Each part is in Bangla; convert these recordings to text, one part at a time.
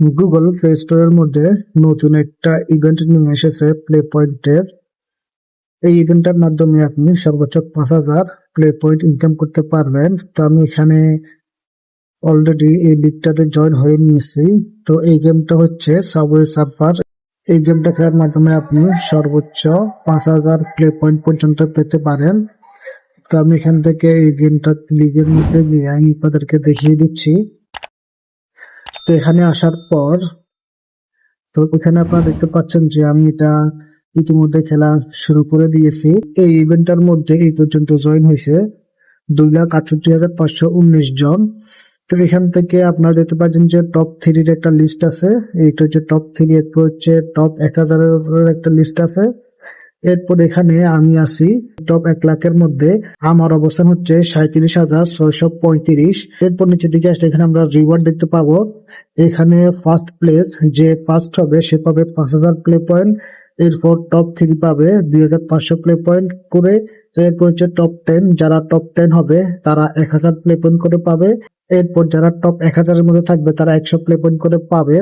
গুগল প্লে স্টোরের মধ্যে নতুন একটা ইভেন্ট নিয়ে এসেছে প্লে পয়েন্টের এই ইভেন্টের মাধ্যমে আপনি সর্বোচ্চ পাঁচ হাজার প্লে পয়েন্ট ইনকাম করতে পারবেন। তো আমি এখানে অলরেডি এই লিগটাতে জয়েন হয়ে নিয়েছি। তো এই গেমটা হচ্ছে সাবওয়ে সার্ফার এই গেমটা খেলার মাধ্যমে আপনি সর্বোচ্চ পাঁচ হাজার প্লে পয়েন্ট পর্যন্ত পেতে পারেন। তো আমি এখান থেকে এই গেমটা লিগের মধ্যে গিয়ে আমি আপনাদেরকে দেখিয়ে দিচ্ছি। তো এখানে আসার পর, তো এখানে আপনারা দেখতে পাচ্ছেন যে আমি এটা ইতিমধ্যে খেলা শুরু করে দিয়েছি। এই ইভেন্টটার মধ্যে এই পর্যন্ত জয়েন হয়েছে দুই লাখ আটষট্টি হাজার পাঁচশো উনিশ জন। তো এখান থেকে আপনারা দেখতে পাচ্ছেন যে টপ থ্রির একটা লিস্ট আছে। এইটা হচ্ছে টপ থ্রি এরপর হচ্ছে টপ এক হাজারের একটা লিস্ট আছে। এরপর এখানে আমি আছি টপ এক লাখের মধ্যে। আমার অবস্থান হচ্ছে সাঁত্রিশ হাজার ছয়শো পঁয়ত্রিশ। এরপর নিচের দিকে আসলে এখানে আমরা রিওয়ার্ড দেখতে পাবো। এখানে ফার্স্ট প্লেস যে ফার্স্ট হবে, সে পাবে পাঁচ হাজার প্লে পয়েন্ট এরপর টপ থ্রি পাবে দুই হাজার পাঁচশো প্লে পয়েন্ট করে। এরপর হচ্ছে টপ টেন যারা টপ টেন হবে, তারা এক হাজার প্লে পয়েন্ট করে পাবে। এরপর যারা টপ এক হাজারের মধ্যে থাকবে, তারা একশো প্লে পয়েন্ট করে পাবে।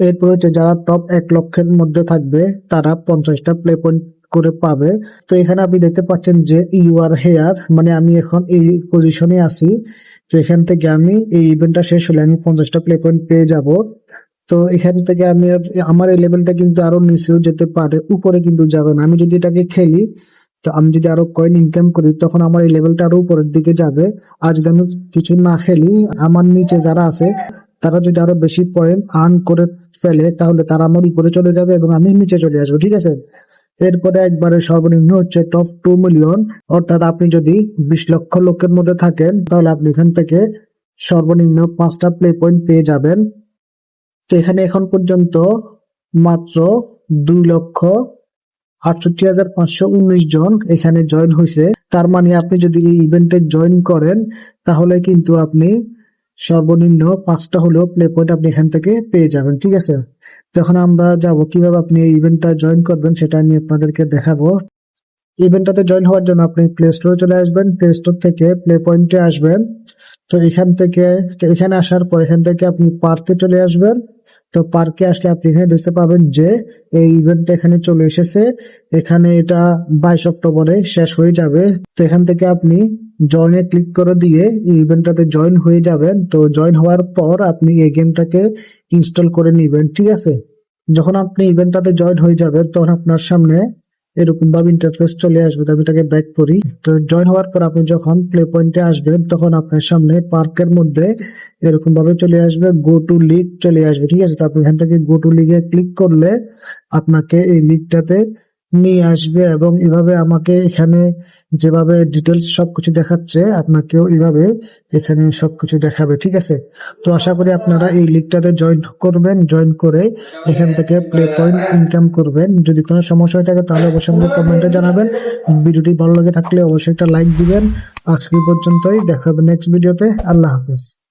এরপর হচ্ছে যারা টপ এক লক্ষের মধ্যে থাকবে, তারা পঞ্চাশটা প্লে পয়েন্ট করে পাবে। তো এখানে আপনি দেখতে পাচ্ছেন যে ইউ আর হেয়ার মানে আমি এখন এই পজিশনে আছি। তো এখান থেকে আমি এই ইভেন্টটা শেষ হলে আমি পঞ্চাশটা প্লে পয়েন্ট পেয়ে যাব। তো এখান থেকে আমি আমার এই লেভেলটা কিন্তু আরও নিচেও যেতে পারে, উপরে কিন্তু যাবে না। আমি যদি এটাকে খেলি, তো আমি যদি আরও কয়েন ইনকাম করি, তখন আমার এই লেভেলটা আরও উপরের দিকে যাবে। আর যদি আমি কিছু না খেলি, আমার নিচে যারা আছে, তারা যদি আরও বেশি পয়েন্ট আর্ন করে ফেলে, তাহলে তারা আমার উপরে চলে যাবে এবং আমি নিচে চলে আসব, ঠিক আছে? এরপরে একবারে সর্বনিম্ন হচ্ছে টপ টু মিলিয়ন অর্থাৎ আপনি যদি বিশ লক্ষ লোকের মধ্যে থাকেন, তাহলে আপনি এখান থেকে সর্বনিম্ন পাঁচটা প্লে পয়েন্ট পেয়ে যাবেন। তো এখানে এখন পর্যন্ত মাত্র দুই লক্ষ আটষট্টি হাজার পাঁচশো জন এখানে জয়েন হয়েছে। তার মানে আপনি যদি এই ইভেন্টে জয়েন করেন, তাহলে কিন্তু আপনি সর্বনিম্ন পাঁচটা হলেও প্লে পয়েন্ট আপনি এখান থেকে পেয়ে যাবেন, ঠিক আছে? তখন আমরা যাব, কীভাবে আপনি এই ইভেন্টটা জয়েন করবেন সেটা আমি আপনাদেরকে দেখাবো। ইভেন্টটাতে জয়েন হওয়ার জন্য আপনি প্লে স্টোরে চলে আসবেন প্লে স্টোর থেকে প্লে পয়েন্টে আসবেন। তো এখান থেকে এখানে আসার পর এখান থেকে আপনি পার্কে চলে আসবেন। তো পার্কে আসলে আপনি এখানে দেখতে পাবেন যে এই ইভেন্টটা এখানে চলে এসেছে। এখানে এটা বাইশ অক্টোবরে শেষ হয়ে যাবে। তো এখান থেকে আপনি জয়েনে ক্লিক করে দিয়ে এই ইভেন্টটাতে জয়েন হয়ে যাবেন। তো জয়েন হওয়ার পর আপনি এই গেমটাকে ইনস্টল করে নিবেন, ঠিক আছে? যখন আপনি ইভেন্টটাতে জয়েন হয়ে যাবেন, তখন আপনার সামনে এরকম ভাবে ইন্টারফেস চলে আসবে আমি এটাকে ব্যাক করি। তো জয়েন হওয়ার পর আপনি যখন প্লে পয়েন্টে আসবেন, তখন আপনার সামনে পার্কের মধ্যে এরকম ভাবে চলে আসবে গো টু লিগ চলে আসবে, ঠিক আছে? তো আপনি এখান থেকে গো টু লিগে ক্লিক করলে আপনাকে এই লিগটাতে নিয়ে আসবে এবং এভাবে আমাকে এখানে যেভাবে ডিটেলস সবকিছু দেখাচ্ছে, আপনাকেও এভাবে এখানে সবকিছু দেখাবে, ঠিক আছে? তো আশা করি আপনারা এই লিগটাতে জয়েন করবেন জয়েন করে এখান থেকে প্লে পয়েন্ট ইনকাম করবেন। যদি কোনো সমস্যা হয়ে থাকে, তাহলে অবশ্যই আমাকে কমেন্টে জানাবেন। ভিডিওটি ভালো লাগে থাকলে অবশ্যই একটা লাইক দিবেন। আজকে পর্যন্তই, দেখা হবে নেক্সট ভিডিওতে আল্লাহ হাফেজ।